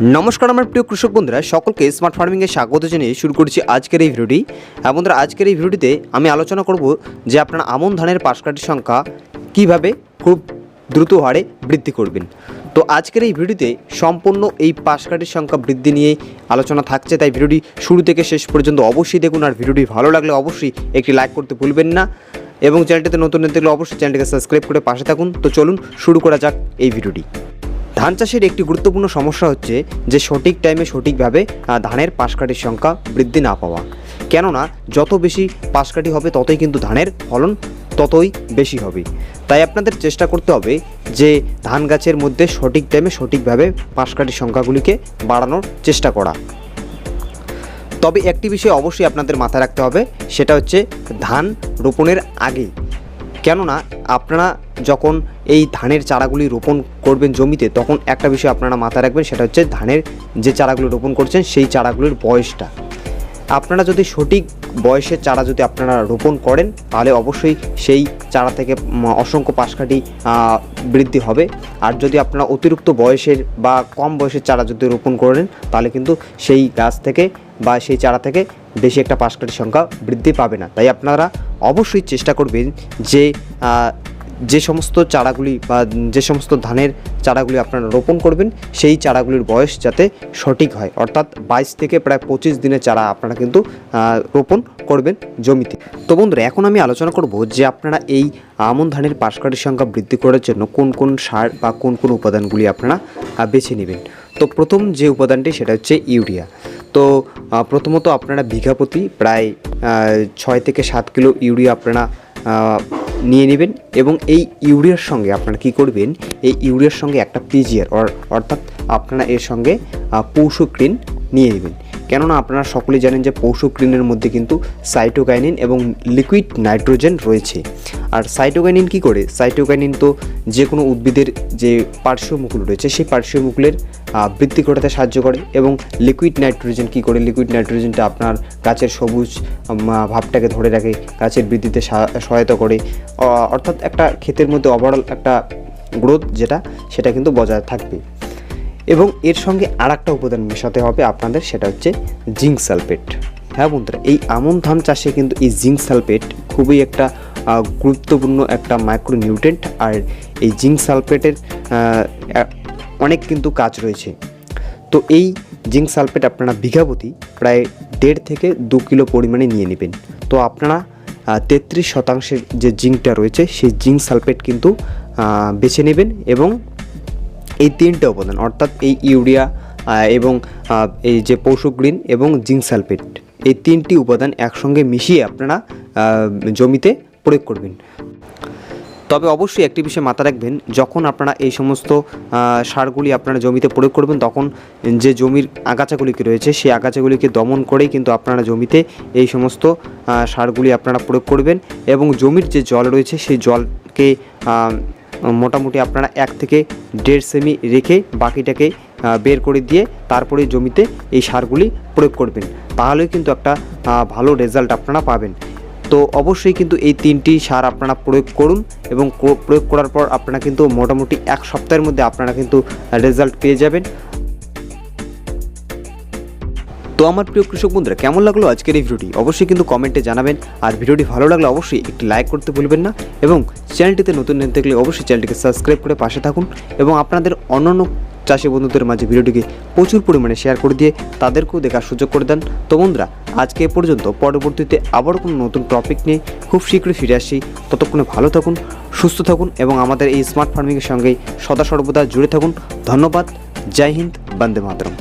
নমস্কার, আমার প্রিয় কৃষক বন্ধুরা, সকলকে স্মার্ট ফার্মিংয়ে স্বাগত জানিয়ে শুরু করছি আজকের এই ভিডিওটি। এবং বন্ধুরা, আজকের এই ভিডিওটিতে আমি আলোচনা করব যে আপনার আমন ধানের পাশকাঠির সংখ্যা কীভাবে খুব দ্রুত হারে বৃদ্ধি করবেন। তো আজকের এই ভিডিওতে সম্পূর্ণ এই পাশকাঠির সংখ্যা বৃদ্ধি নিয়ে আলোচনা থাকছে, তাই ভিডিওটি শুরু থেকে শেষ পর্যন্ত অবশ্যই দেখুন, আর ভিডিওটি ভালো লাগলে অবশ্যই একটি লাইক করতে ভুলবেন না এবং চ্যানেলটিতে নতুন নিতে অবশ্যই চ্যানেলটিকে সাবস্ক্রাইব করে পাশে থাকুন। তো চলুন শুরু করা যাক এই ভিডিওটি। ধান চাষের একটি গুরুত্বপূর্ণ সমস্যা হচ্ছে যে সঠিক টাইমে সঠিকভাবে ধানের পাশকাঠির সংখ্যা বৃদ্ধি না পাওয়া। কেননা, যত বেশি পাশকাঠি হবে, ততই কিন্তু ধানের ফলন ততই বেশি হবে। তাই আপনাদের চেষ্টা করতে হবে যে ধান গাছের মধ্যে সঠিক টাইমে সঠিকভাবে পাশকাঠির সংখ্যাগুলিকে বাড়ানোর চেষ্টা করা। তবে একটি বিষয় অবশ্যই আপনাদের মাথায় রাখতে হবে, সেটা হচ্ছে ধান রোপণের আগেই কেননা আপনারা যখন এই ধানের চারাগুলি রোপণ করবেন জমিতে, তখন একটা বিষয় আপনারা মাথায় রাখবেন, সেটা হচ্ছে ধানের যে চারাগুলি রোপণ করছেন, সেই চারাগুলির বয়সটা। আপনারা যদি সঠিক বয়সের চারা যদি আপনারা রোপণ করেন, তাহলে অবশ্যই সেই চারা থেকে অসংখ্য পাশকাঠি বৃদ্ধি হবে। আর যদি আপনারা অতিরিক্ত বয়সের বা কম বয়সের চারা যদি রোপণ করেন, তাহলে কিন্তু সেই গাছ থেকে বা সেই চারা থেকে বেশি একটা পাশকাঠির সংখ্যা বৃদ্ধি পাবে না। তাই আপনারা অবশ্যই চেষ্টা করবেন যে যে সমস্ত চারাগুলি বা যে সমস্ত ধানের চারাগুলি আপনারা রোপণ করবেন, সেই চারাগুলির বয়স যাতে সঠিক হয়। অর্থাৎ বাইশ থেকে প্রায় পঁচিশ দিনের চারা আপনারা কিন্তু রোপণ করবেন জমিতে। তো বন্ধুরা, এখন আমি আলোচনা করব যে আপনারা এই আমন ধানের পাশকাঠির সংখ্যা বৃদ্ধি করার জন্য কোন কোন সার বা কোন কোন উপাদানগুলি আপনারা বেছে নেবেন। তো প্রথম যে উপাদানটি সেটা হচ্ছে ইউরিয়া। তো প্রথমত আপনারা বিঘা প্রতি প্রায় ছয় থেকে সাত কিলো ইউরিয়া আপনারা নিয়ে নেবেন এবং এই ইউরিয়ার সঙ্গে আপনারা কি করবেন, এই ইউরিয়ার সঙ্গে একটা পিজিআর অর্থাৎ আপনারা এর সঙ্গে পৌষক্রিন নিয়ে নেবেন। কেননা আপনারা সকলে জানেন যে পৌষক্রিনের মধ্যে কিন্তু সাইটোকাইনিন এবং লিকুইড নাইট্রোজেন রয়েছে। আর সাইটোকাইনিন কি করে? সাইটোকাইনিন তো যে কোনো উদ্ভিদের যে পার্শ্বমুকুল রয়েছে, সেই পার্শ্বমুকুলের বৃদ্ধি ঘটাতে সাহায্য করে এবং লিকুইড নাইট্রোজেন কি করে? লিকুইড নাইট্রোজেনটা আপনার গাছের সবুজ ভাবটাকে ধরে রাখে, গাছের বৃদ্ধিতে সহায়তা করে। অর্থাৎ একটা ক্ষেতের মধ্যে ওভারঅল একটা গ্রোথ যেটা, সেটা কিন্তু বজায় থাকবে। এবং এর সঙ্গে আর একটা উপাদান মেশাতে হবে আপনাদের, সেটা হচ্ছে জিঙ্ক সালফেট হ্যাঁ বন্ধুরা, এই আমন ধান চাষে কিন্তু এই জিঙ্ক সালফেট খুবই একটা গুরুত্বপূর্ণ একটা মাইক্রো নিউট্রেন্ট আর এই জিঙ্ক সালফেটের অনেক কিন্তু কাজ রয়েছে। তো এই জিঙ্ক সালফেট আপনারা বিঘাপতি প্রায় দেড় থেকে দু কিলো পরিমাণে নিয়ে নেবেন। তো আপনারা তেত্রিশ শতাংশের যে জিঙ্কটা রয়েছে, সেই জিঙ্ক সালফেট কিন্তু বেছে নেবেন এবং এই তিনটে উপাদান অর্থাৎ এই ইউরিয়া এবং এই যে পৌষগ্রিন এবং জিঙ্ক সালফেট এই তিনটি উপাদান একসঙ্গে মিশিয়ে আপনারা জমিতে প্রয়োগ করবেন। তবে অবশ্যই একটি বিষয় মাথা রাখবেন, যখন আপনারা এই সমস্ত সারগুলি আপনারা জমিতে প্রয়োগ করবেন, তখন যে জমির আগাছাগুলিকে রয়েছে, সেই আগাছাগুলিকে দমন করেই কিন্তু আপনারা জমিতে এই সমস্ত সারগুলি আপনারা প্রয়োগ করবেন এবং জমির যে জল রয়েছে, সেই জলকে মোটামুটি আপনারা এক থেকে দেড় সেমি রেখে বাকিটাকে বের করে দিয়ে তারপরে জমিতে এই সারগুলি প্রয়োগ করবেন। তাহলেই কিন্তু একটা ভালো রেজাল্ট আপনারা পাবেন। তো অবশ্যই কিন্তু এই তিনটি সার আপনারা প্রয়োগ করুন এবং প্রয়োগ করার পর আপনারা কিন্তু মোটামুটি এক সপ্তাহের মধ্যে আপনারা কিন্তু রেজাল্ট পেয়ে যাবেন। তো আমার প্রিয় কৃষক বন্ধুরা, কেমন লাগল আজকের এই ভিডিওটি? অবশ্যই কিন্তু কমেন্টে জানাবেন। আর ভিডিওটি ভালো লাগলে অবশ্যই একটি লাইক করতে ভুলবেন না এবং চ্যানেলটিতে নতুন নিতে দেখলে অবশ্যই চ্যানেলটিকে সাবস্ক্রাইব করে পাশে থাকুন এবং আপনাদের অন্যান্য চাষি বন্ধুদের মাঝে ভিডিওটিকে প্রচুর পরিমাণে শেয়ার করে দিয়ে তাদেরকেও দেখার সুযোগ করে দেন। তো বন্ধুরা, আজকে এ পর্যন্ত। পরবর্তীতে আবার কোনো নতুন টপিক নিয়ে খুব শীঘ্রই ফিরে আসি। ততক্ষণে ভালো থাকুন, সুস্থ থাকুন এবং আমাদের এই স্মার্ট ফার্মিংয়ের সঙ্গে সদা সর্বদা জুড়ে থাকুন। ধন্যবাদ। জয় হিন্দ, বন্দে মাতরম।